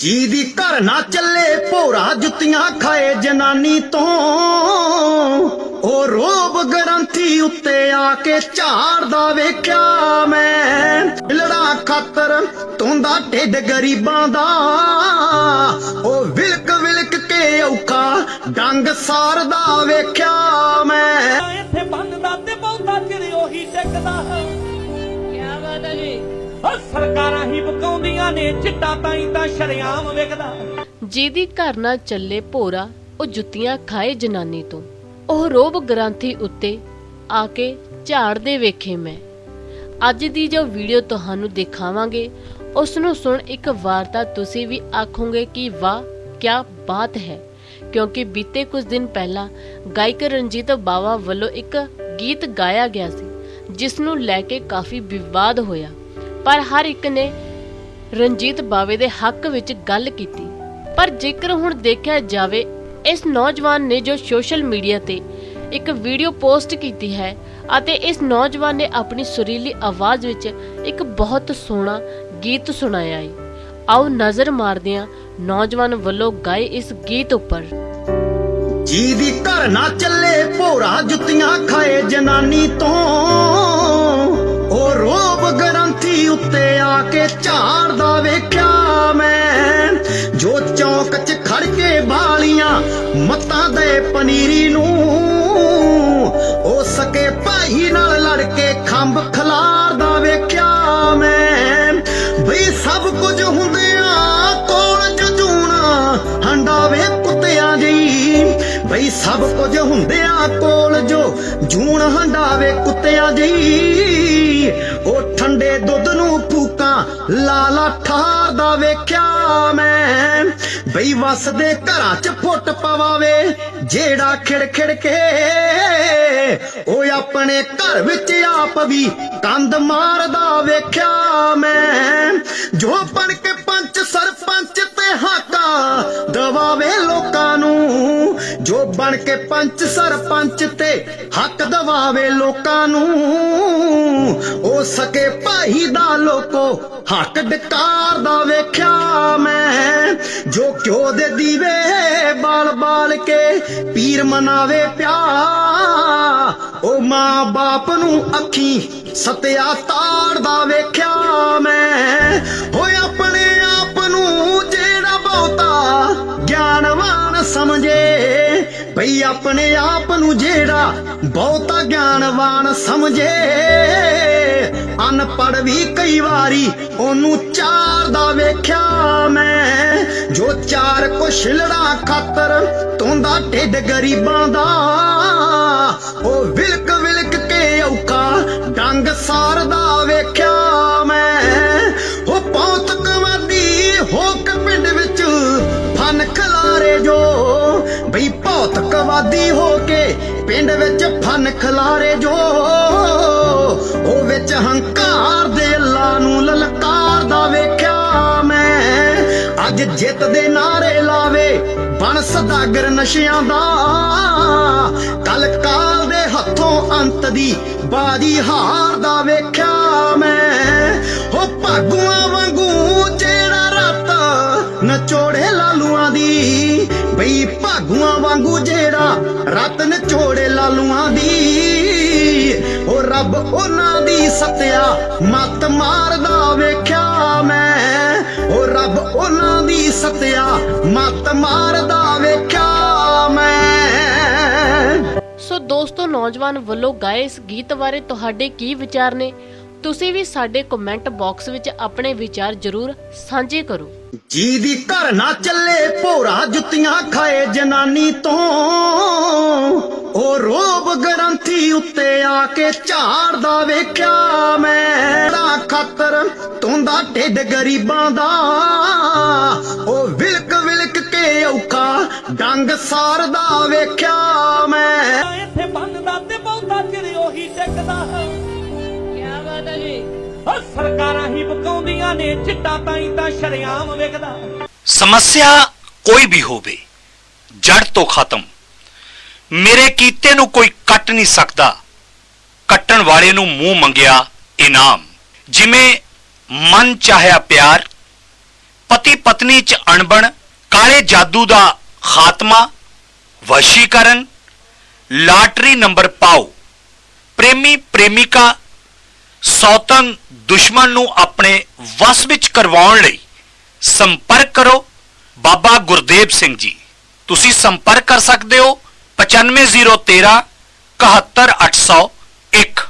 ਜੀ ਦੀ ਘਰ ਨਾ ਚੱਲੇ, ਭੋਰਾ ਜੁੱਤੀਆਂ ਖਾਏ ਜਨਾਨੀ ਤੋਂ। ਉਹ ਰੋਬ ਗਰੰਥੀ ਉੱਤੇ ਆ ਕੇ ਝਾੜਦਾ ਵੇਖਿਆ ਮੈਂ। ਲੜਾ ਖਾਤਰ ਤੁੰਦਾ ਢਿੱਡ ਗਰੀਬਾਂ ਦਾ। ਉਹ ਵਿਲਕ ਵਿਲਕ ਕੇ ਔਖਾ ਡੰਗ ਸਾਰਦਾ ਵੇਖਿਆ ਜੀ ਸਰਕਾਰਾਂ ਹੀ ਬਕਾਉਂਦੀਆਂ ਨੇ, ਚਿੱਟਾ ਤਾਈ ਤਾਂ ਸ਼ਰਿਆਮ ਵਿਕਦਾ। ਜਿਹਦੀ ਘਰ ਨਾਲ ਚੱਲੇ ਭੋਰਾ, ਉਹ ਜੁੱਤੀਆਂ ਖਾਏ ਜਨਾਨੀ ਤੋਂ। ਉਹ ਰੋਬ ਗ੍ਰਾਂਥੀ ਉੱਤੇ ਆ ਕੇ ਝਾੜਦੇ ਵੇਖੇ ਮੈਂ। ਅੱਜ ਦੀ ਜੋ ਵੀਡੀਓ ਤੁਹਾਨੂੰ ਦਿਖਾਵਾਂਗੇ ਉਸ ਨੂੰ ਸੁਣ ਇੱਕ ਵਾਰ ਤਾਂ ਤੁਸੀਂ ਵੀ ਆਖੋਗੇ ਕਿ ਵਾਹ, ਕਿਆ ਬਾਤ ਹੈ। ਕਿਉਂਕਿ ਬੀਤੇ ਕੁਝ ਦਿਨ ਪਹਿਲਾਂ ਗਾਇਕ ਰਣਜੀਤ ਬਾਵਾ ਵੱਲੋਂ ਇੱਕ ਗੀਤ ਗਾਇਆ ਗਿਆ ਸੀ ਜਿਸ ਨੂੰ ਲੈ ਕੇ ਕਾਫੀ ਵਿਵਾਦ ਹੋਇਆ। ਪਰ ਹਰ ਇੱਕ ਨੇ ਰਣਜੀਤ ਬਾਵੇ ਦੇ ਹੱਕ ਵਿੱਚ ਗੱਲ ਕੀਤੀ। ਪਰ ਜੇਕਰ ਹੁਣ ਦੇਖਿਆ ਜਾਵੇ, ਇਸ ਨੌਜਵਾਨ ਨੇ ਜੋ ਸੋਸ਼ਲ ਮੀਡੀਆ ਤੇ ਇੱਕ ਵੀਡੀਓ ਪੋਸਟ ਕੀਤੀ ਹੈ ਅਤੇ ਇਸ ਨੌਜਵਾਨ ਨੇ ਆਪਣੀ ਸੁਰੀਲੀ ਆਵਾਜ਼ ਵਿੱਚ ਇੱਕ ਬਹੁਤ ਸੋਹਣਾ ਗੀਤ ਸੁਣਾਇਆ ਹੈ। ਆਓ ਨਜ਼ਰ ਮਾਰਦੇ ਹਾਂ ਨੌਜਵਾਨ ਵੱਲੋਂ ਗਾਏ ਇਸ ਗੀਤ ਉੱਪਰ। ਜੀ ਦੀ ਘਰ ਨਾ ਚੱਲੇ, ਭੋਰਾ ਜੁੱਤੀਆਂ ਖਾਏ ਜਨਾਨੀ ਤੋਂ। ਝਾੜਦਾ ਵੇਖਿਆ ਮੈਂ। ਜੋ ਚੌਂਕ 'ਚ ਖੜ ਕੇ ਬਾਲੀਆਂ ਮੱਤਾਂ ਦੇ ਪਨੀਰੀ ਨੂੰ ਉਹ ਸਕੇ ਭਾਈ ਨਾਲ ਲੜ ਕੇ ਖੰਭ ਖਲਾਰਦਾ ਵੇਖਿਆ ਮੈਂ। ਬਈ ਸਭ ਕੁਝ ਹੁੰਦਿਆਂ ਕੋਲ ਜਜੂਣਾ ਹੰਡਾਵੇ ਕੁੱਤਿਆਂ ਜੀ ਬਈ ਸਭ ਕੁਝ ਹੁੰਦਿਆਂ ਕੋਲ ਜੋ ਜੂਣ ਹੰਡਾਵੇ ਕੁੱਤਿਆਂ ਜੀ ਉਹ ਠੰਡੇ ਦੁੱਧ ਨੂੰ ਫੂਕਾਂ ਲਾਲਾ ਠਾਰਦਾ ਵੇਖਿਆ ਮੈਂ। ਬਈ ਵਸਦੇ ਘਰਾਂ 'ਚ ਫੁੱਟ ਪਵਾਵੇ, ਜਿਹੜਾ ਖਿੜ ਖਿੜ ਕੇ। ਉਹ ਆਪਣੇ ਘਰ ਵਿੱਚ ਆਪ ਵੀ ਕੰਧ ਮਾਰਦਾ ਵੇਖਿਆ ਮੈਂ। ਜੋ ਬਣ ਕੇ ਪੰਚ ਸਰਪੰਚ ਤੇ ਹੱਕ ਦਵਾਵੇ ਲੋਕਾਂ ਨੂੰ। ਉਹ ਸਕੇ ਭਾਈ ਦਾ ਲੋਕੋ ਹੱਕ ਡਕਾਰਦਾ ਵੇਖਿਆ ਮੈਂ। ਜੋ ਕਿਉ ਦੇ ਦੀਵੇ ਬਾਲ ਬਾਲ ਕੇ ਪੀਰ ਮਨਾਵੇ ਪਿਆ ਉਹ ਮਾਂ ਬਾਪ ਨੂੰ ਅੱਖੀ ਸਤਿਆ ਤਾੜਦਾ ਵੇਖਿਆ ਮੈਂ। ਬਈ ਆਪਣੇ ਆਪ ਨੂੰ ਜਿਹੜਾ ਬਹੁਤਾ ਗਿਆਨਵਾਨ ਸਮਝੇ। ਅਨਪੜ ਵੀ ਕਈ ਵਾਰੀ ਉਹਨੂੰ ਚਾਰ ਦਾ ਵੇਖਿਆ ਮੈਂ। ਜੋ ਚਾਰ ਕੁਛ ਲੜਾ ਖਾਤਰ ਤੁੰਦਾ ਢਿੱਡ ਗਰੀਬਾਂ ਦਾ, ਉਹ ਵਿਲਕ ਵਿਲਕ ਕੇ ਔਖਾ ਡੰਗ ਸਾਰਦਾ ਵੇਖਿਆ ਮੈਂ। ਉਹ ਪੌਤਕਵਾਦੀ ਹੋ ਕੇ ਪਿੰਡ ਵਿੱਚ ਫਨ ਖਲਾਰੇ ਜੋ ਬਈ ਭੌਤਕਵਾਦੀ ਹੋ ਕੇ ਪਿੰਡ ਵਿੱਚ ਫਨ ਖਲਾਰੇ ਜੋ, ਉਹ ਵਿੱਚ ਹੰਕਾਰ ਦੇ ਲਾ ਨੂੰ ਲਲਕਾਰਦਾ ਵੇਖਿਆ ਮੈਂ। ਅੱਜ ਜਿੱਤ ਦੇ ਨਾਰੇ ਲਾਵੇ ਬਣ ਸਦਾਗਰ ਨਸ਼ਿਆਂ ਦਾ। ਕੱਲ ਕਾਲ ਦੇ ਹੱਥੋਂ ਅੰਤ ਦੀ ਬਾਜੀ ਹਾਰਦਾ ਵੇਖਿਆ ਮੈਂ। ਹੋ ਭਾਗੂਆਂ ਵਾਂਗੂ ਜਿਹੜਾ ਰਾਤ ਨਚੋੜੇ ਲਾਲੂਆਂ ਦੀ। ਬਈ ਭਾਗੂਆਂ ਰੱਬ ਉਹਨਾਂ ਦੀ ਸਤਿਆ, ਮਤ ਮਾਰਦਾ ਵੇਖਿਆ ਮੈਂ। ਉਹ ਰੱਬ ਉਹਨਾਂ ਦੀ ਸਤਿਆ, ਮਤ ਮਾਰਦਾ ਵੇਖਿਆ ਮੈਂ। ਸੋ ਦੋਸਤੋ, ਨੌਜਵਾਨ ਵੱਲੋਂ ਗਾਏ ਇਸ ਗੀਤ ਬਾਰੇ ਤੁਹਾਡੇ ਕੀ ਵਿਚਾਰ ਨੇ? ਤੁਸੀਂ ਵੀ ਸਾਡੇ ਕਮੈਂਟ ਬਾਕਸ ਵਿੱਚ ਆਪਣੇ ਵਿਚਾਰ ਜ਼ਰੂਰ ਸਾਂਝੇ ਕਰੋ। ਜੀ ਦੀ ਘਰ ਨਾ ਚੱਲੇ ਭੋਰਾ ਜੁੱਤੀਆਂ ਖਾਏ ਜਨਾਨੀ ਤੋਂ। ਉਹ ਰੋਬ ਗਰੰਥੀ ਉੱਤੇ ਆ ਕੇ ਝਾੜਦਾ ਵੇਖਿਆ ਮੈਂ। ਦਾ ਖਾਤਰ ਤੁੰਦਾ ਢਿੱਡ ਗਰੀਬਾਂ ਦਾ। ਉਹ ਵਿਲਕ ਵਿਲਕ ਕੇ ਔਖਾ ਡੰਗ ਸਾਰਦਾ ਵੇਖਿਆ ਮੈਂ। ਇੱਥੇ ਬੰਨਦਾ ਤੇ ਬਹੁਤਾ ਚਿਰ ਉਹੀ ਟਿਕਦਾ ਸਰਕਾਰਾਂ ਹੀ ਬਕਾਉਂਦੀਆਂ ਨੇ, ਚਿੱਟਾ ਤਾਈ ਤਾਂ ਸ਼ਰਿਆਮ ਵਿਕਦਾ ਸਮੱਸਿਆ ਕੋਈ ਵੀ ਹੋਵੇ, ਜੜ ਤੋਂ ਖਤਮ। ਮੇਰੇ ਕੀਤੇ ਨੂੰ ਕੋਈ ਕੱਟ ਨਹੀਂ ਸਕਦਾ। ਕੱਟਣ ਵਾਲੇ ਨੂੰ ਮੂੰਹ ਮੰਗਿਆ ਇਨਾਮ। ਜਿਵੇਂ ਮਨ ਚਾਹਿਆ ਪਿਆਰ, ਪਤੀ ਪਤਨੀ ਚ ਅਣਬਣ, ਕਾਲੇ ਜਾਦੂ ਦਾ ਖਾਤਮਾ, ਵਸ਼ੀਕਰਨ, ਲਾਟਰੀ ਨੰਬਰ ਪਾਓ। ਪ੍ਰੇਮੀ ਪ੍ਰੇਮਿਕਾ ਸੌਤਨ ਦੁਸ਼ਮਣ ਨੂੰ ਆਪਣੇ ਵਸ ਵਿੱਚ ਕਰਵਾਉਣ ਲਈ ਸੰਪਰਕ ਕਰੋ। ਬਾਬਾ ਗੁਰਦੇਵ ਸਿੰਘ ਜੀ, ਤੁਸੀਂ ਸੰਪਰਕ ਕਰ ਸਕਦੇ ਹੋ। 95013 71801